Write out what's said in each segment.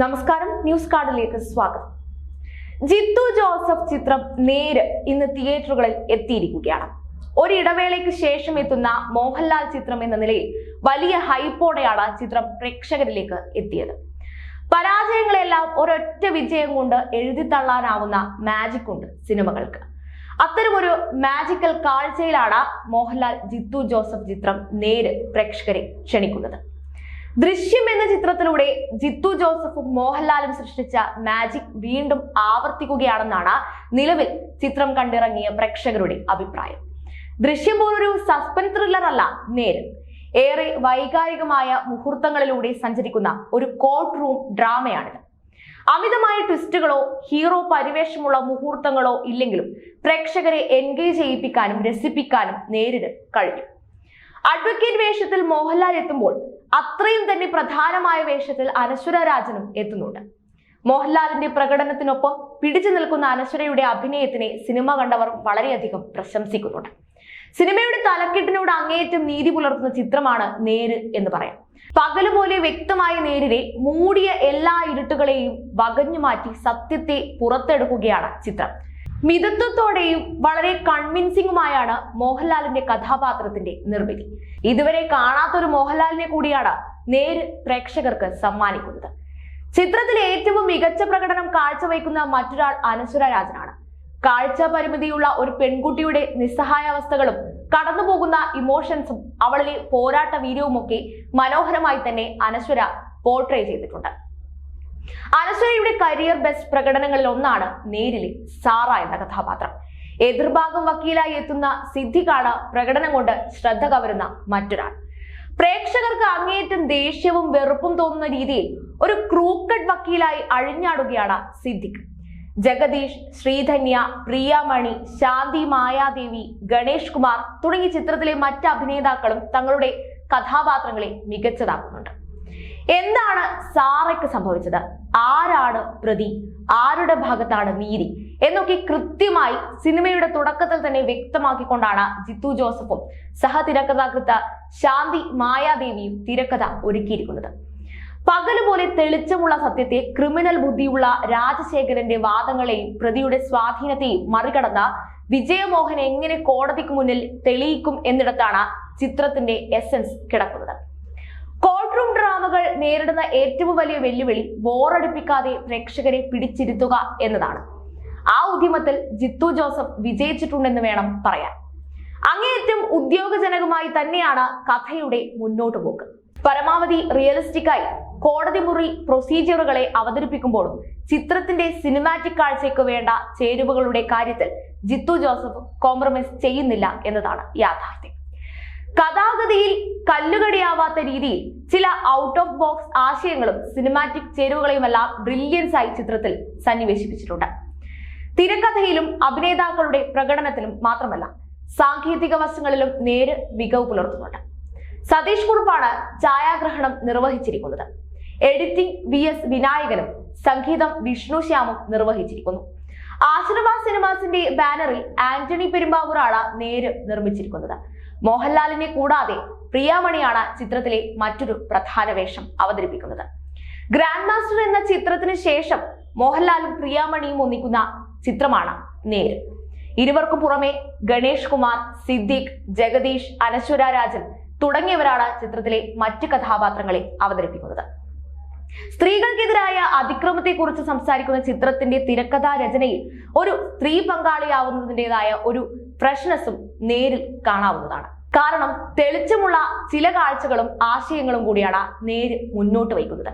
നമസ്കാരം. ന്യൂസ് കാർഡിലേക്ക് സ്വാഗതം. ജിത്തു ജോസഫ് ചിത്രം നേര് ഇന്ന് തിയേറ്ററുകളിൽ എത്തിയിരിക്കുകയാണ്. ഒരിടവേളയ്ക്ക് ശേഷം എത്തുന്ന മോഹൻലാൽ ചിത്രം എന്ന നിലയിൽ വലിയ ഹൈപ്പോടെയാണ് ചിത്രം പ്രേക്ഷകരിലേക്ക് എത്തിയത്. പരാജയങ്ങളെല്ലാം ഒരൊറ്റ വിജയം കൊണ്ട് എഴുതിത്തള്ളാനാവുന്ന മാജിക് ഉണ്ട് സിനിമകൾക്ക്. അത്തരമൊരു മാജിക്കൽ കാഴ്ചയിലാണ് മോഹൻലാൽ ജിത്തു ജോസഫ് ചിത്രം നേര് പ്രേക്ഷകരെ ക്ഷണിക്കുന്നത്. ദൃശ്യം എന്ന ചിത്രത്തിലൂടെ ജിത്തു ജോസഫും മോഹൻലാലും സൃഷ്ടിച്ച മാജിക് വീണ്ടും ആവർത്തിക്കുകയാണെന്നാണ് നിലവിൽ ചിത്രം കണ്ടിറങ്ങിയ പ്രേക്ഷകരുടെ അഭിപ്രായം. ദൃശ്യം പോലൊരു സസ്പെൻസ് ത്രില്ലർ അല്ല നേര് ഏറെ വൈകാരികമായ മുഹൂർത്തങ്ങളിലൂടെ സഞ്ചരിക്കുന്ന ഒരു കോർട്ട് റൂം ഡ്രാമയാണിത്. അമിതമായ ട്വിസ്റ്റുകളോ ഹീറോ പരിവേഷമുള്ള മുഹൂർത്തങ്ങളോ ഇല്ലെങ്കിലും പ്രേക്ഷകരെ എൻഗേജ് ചെയ്യിപ്പിക്കാനും രസിപ്പിക്കാനും നേരിട് കഴിഞ്ഞു. അഡ്വക്കേറ്റ് വേഷത്തിൽ മോഹൻലാൽ എത്തുമ്പോൾ അത്രയും തന്നെ പ്രധാനമായ വേഷത്തിൽ അനശ്വര രാജനും എത്തുന്നുണ്ട്. മോഹൻലാലിന്റെ പ്രകടനത്തിനൊപ്പം പിടിച്ചു നിൽക്കുന്ന അനശ്വരയുടെ അഭിനയത്തിനെ സിനിമ കണ്ടവർ വളരെയധികം പ്രശംസിക്കുന്നുണ്ട്. സിനിമയുടെ തലക്കെട്ടിനോട് അങ്ങേയറ്റം നീതി പുലർത്തുന്ന ചിത്രമാണ് നേര് എന്ന് പറയാം. പകൽ പോലെ വ്യക്തമായ നേരിനെ മൂടിയ എല്ലാ ഇരുട്ടുകളെയും വകഞ്ഞു മാറ്റി സത്യത്തെ പുറത്തെടുക്കുകയാണ് ചിത്രം. മിതത്വത്തോടെയും വളരെ കൺവിൻസിംഗുമായാണ് മോഹൻലാലിന്റെ കഥാപാത്രത്തിന്റെ നിർമ്മിതി. ഇതുവരെ കാണാത്തൊരു മോഹൻലാലിനെ കൂടിയാണ് നേര് പ്രേക്ഷകർക്ക് സമ്മാനിക്കുന്നത്. ചിത്രത്തിലെ ഏറ്റവും മികച്ച പ്രകടനം കാഴ്ചവയ്ക്കുന്ന മറ്റൊരാൾ അനശ്വര രാജനാണ്. കാഴ്ച പരിമിതിയുള്ള ഒരു പെൺകുട്ടിയുടെ നിസ്സഹായാവസ്ഥകളും കടന്നുപോകുന്ന ഇമോഷൻസും അവളിലെ പോരാട്ട വീര്യവുമൊക്കെ മനോഹരമായി തന്നെ അനശ്വര പോർട്രേ ചെയ്തിട്ടുണ്ട്. അനശ്വരയുടെ കരിയർ ബെസ്റ്റ് പ്രകടനങ്ങളിൽ ഒന്നാണ് നേരിലെ സാറ എന്ന കഥാപാത്രം. എതിർഭാഗം വക്കീലായി എത്തുന്ന സിദ്ധിക്കാണ് പ്രകടനം കൊണ്ട് ശ്രദ്ധ കവരുന്ന മറ്റൊരാൾ. പ്രേക്ഷകർക്ക് അങ്ങേയറ്റം ദേഷ്യവും വെറുപ്പും തോന്നുന്ന രീതിയിൽ ഒരു ക്രൂക്കഡ് വക്കീലായി അഴിഞ്ഞാടുകയാണ് സിദ്ദിഖ് ജഗദീഷ് ശ്രീധന്യ പ്രിയാമണി ശാന്തി മായാദേവി ഗണേഷ് കുമാർ തുടങ്ങിയ ചിത്രത്തിലെ മറ്റ് അഭിനേതാക്കളും തങ്ങളുടെ കഥാപാത്രങ്ങളെ മികച്ചതാക്കുന്നുണ്ട്. എന്താണ് സാറയ്ക്ക് സംഭവിച്ചത്? ആരാണ് പ്രതി? ആരുടെ ഭാഗത്താണ് നീതി? എന്നൊക്കെ കൃത്യമായി സിനിമയുടെ തുടക്കത്തിൽ തന്നെ വ്യക്തമാക്കിക്കൊണ്ടാണ് ജിത്തു ജോസഫും സഹതിരക്കഥാകൃത്ത് ശാന്തി മായാദേവിയും തിരക്കഥ ഒരുക്കിയിരിക്കുന്നത്. പകൽ പോലെ തെളിച്ചമുള്ള സത്യത്തെ ക്രിമിനൽ ബുദ്ധിയുള്ള രാജശേഖരന്റെ വാദങ്ങളെയും പ്രതിയുടെ സ്വാധീനത്തെയും മറികടന്ന വിജയമോഹൻ എങ്ങനെ കോടതിക്ക് മുന്നിൽ തെളിയിക്കും എന്നിടത്താണ് ചിത്രത്തിന്റെ എസൻസ് കിടക്കുന്നത്. റൂം ഡ്രാമകൾ നേരിടുന്ന ഏറ്റവും വലിയ വെല്ലുവിളി ബോറടിപ്പിക്കാതെ പ്രേക്ഷകരെ പിടിച്ചിരുത്തുക എന്നതാണ്. ആ ഉദ്യമത്തിൽ ജിത്തു ജോസഫ് വിജയിച്ചിട്ടുണ്ടെന്ന് വേണം പറയാൻ. അങ്ങേയറ്റം ഉദ്യോഗജനകമായി തന്നെയാണ് കഥയുടെ മുന്നോട്ട് പോക്ക്. പരമാവധി റിയലിസ്റ്റിക്കായി കോടതി മുറി പ്രൊസീജിയറുകളെ അവതരിപ്പിക്കുമ്പോഴും ചിത്രത്തിന്റെ സിനിമാറ്റിക് കാഴ്ചയ്ക്ക് വേണ്ട ചേരുവകളുടെ കാര്യത്തിൽ ജിത്തു ജോസഫ് കോംപ്രമൈസ് ചെയ്യുന്നില്ല എന്നതാണ് യാഥാർത്ഥ്യം. കഥാഗതിയിൽ കല്ലുകടിയാവാത്ത രീതിയിൽ ചില ഔട്ട് ഓഫ് ബോക്സ് ആശയങ്ങളും സിനിമാറ്റിക് ചേരുവകളെയുമെല്ലാം ബ്രില്യൻസ് ആയി ചിത്രത്തിൽ സന്നിവേശിപ്പിച്ചിട്ടുണ്ട്. തിരക്കഥയിലും അഭിനേതാക്കളുടെ പ്രകടനത്തിലും മാത്രമല്ല സാങ്കേതിക വശങ്ങളിലും നേര് മികവ് പുലർത്തുന്നുണ്ട്. സതീഷ് കുറുപ്പാണ് ഛായാഗ്രഹണം നിർവഹിച്ചിരിക്കുന്നത്. എഡിറ്റിംഗ് വി എസ് വിനായകനും സംഗീതം വിഷ്ണു ശ്യാമും നിർവഹിച്ചിരിക്കുന്നു. ആശ്രമ സിനിമാസിന്റെ ബാനറിൽ ആന്റണി പെരുമ്പാവൂറാണ് നേര് നിർമ്മിച്ചിരിക്കുന്നത്. മോഹൻലാലിനെ കൂടാതെ പ്രിയാമണിയാണ് ചിത്രത്തിലെ മറ്റൊരു പ്രധാന വേഷം അവതരിപ്പിക്കുന്നത്. ഗ്രാൻഡ് മാസ്റ്റർ എന്ന ചിത്രത്തിന് ശേഷം മോഹൻലാലും പ്രിയാമണിയും ഒന്നിക്കുന്ന ചിത്രമാണ് നേര്. ഇരുവർക്കും പുറമെ ഗണേഷ് കുമാർ സിദ്ദിഖ് ജഗദീഷ് അനശ്വര രാജൻ തുടങ്ങിയവരാണ് ചിത്രത്തിലെ മറ്റ് കഥാപാത്രങ്ങളെ അവതരിപ്പിക്കുന്നത്. സ്ത്രീകൾക്കെതിരായ അതിക്രമത്തെക്കുറിച്ച് സംസാരിക്കുന്ന ചിത്രത്തിന്റെ തിരക്കഥാ രചനയിൽ ഒരു സ്ത്രീ പങ്കാളിയാവുന്നതിന്റെതായ ഒരു ഫ്രഷ്നെസ്സും നേരിൽ കാണാവുന്നതാണ്. കാരണം തെളിച്ചമുള്ള ചില കാഴ്ചകളും ആശയങ്ങളും കൂടിയാണ് നേര് മുന്നോട്ട് വയ്ക്കുന്നത്.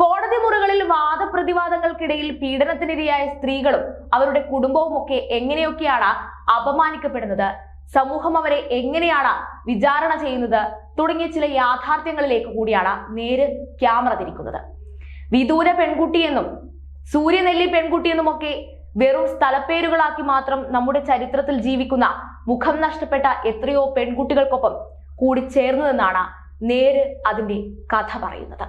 കോടതി മുറികളിൽ വാദപ്രതിവാദങ്ങൾക്കിടയിൽ പീഡനത്തിനിരയായ സ്ത്രീകളും അവരുടെ കുടുംബവും ഒക്കെ എങ്ങനെയൊക്കെയാണ് അപമാനിക്കപ്പെടുന്നത് സമൂഹം അവരെ എങ്ങനെയാണ് വിചാരണ ചെയ്യുന്നത് തുടങ്ങിയ ചില യാഥാർത്ഥ്യങ്ങളിലേക്ക് കൂടിയാണ് നേര് ക്യാമറ തിരിക്കുന്നത്. വിദൂര പെൺകുട്ടിയെന്നും സൂര്യനെല്ലി പെൺകുട്ടിയെന്നുമൊക്കെ വെറും സ്ഥലപ്പേരുകളാക്കി മാത്രം നമ്മുടെ ചരിത്രത്തിൽ ജീവിക്കുന്ന മുഖം നഷ്ടപ്പെട്ട എത്രയോ പെൺകുട്ടികൾക്കൊപ്പം കൂടി ചേർന്നതെന്നാണ് നേര് അതിന്റെ കഥ പറയുന്നത്.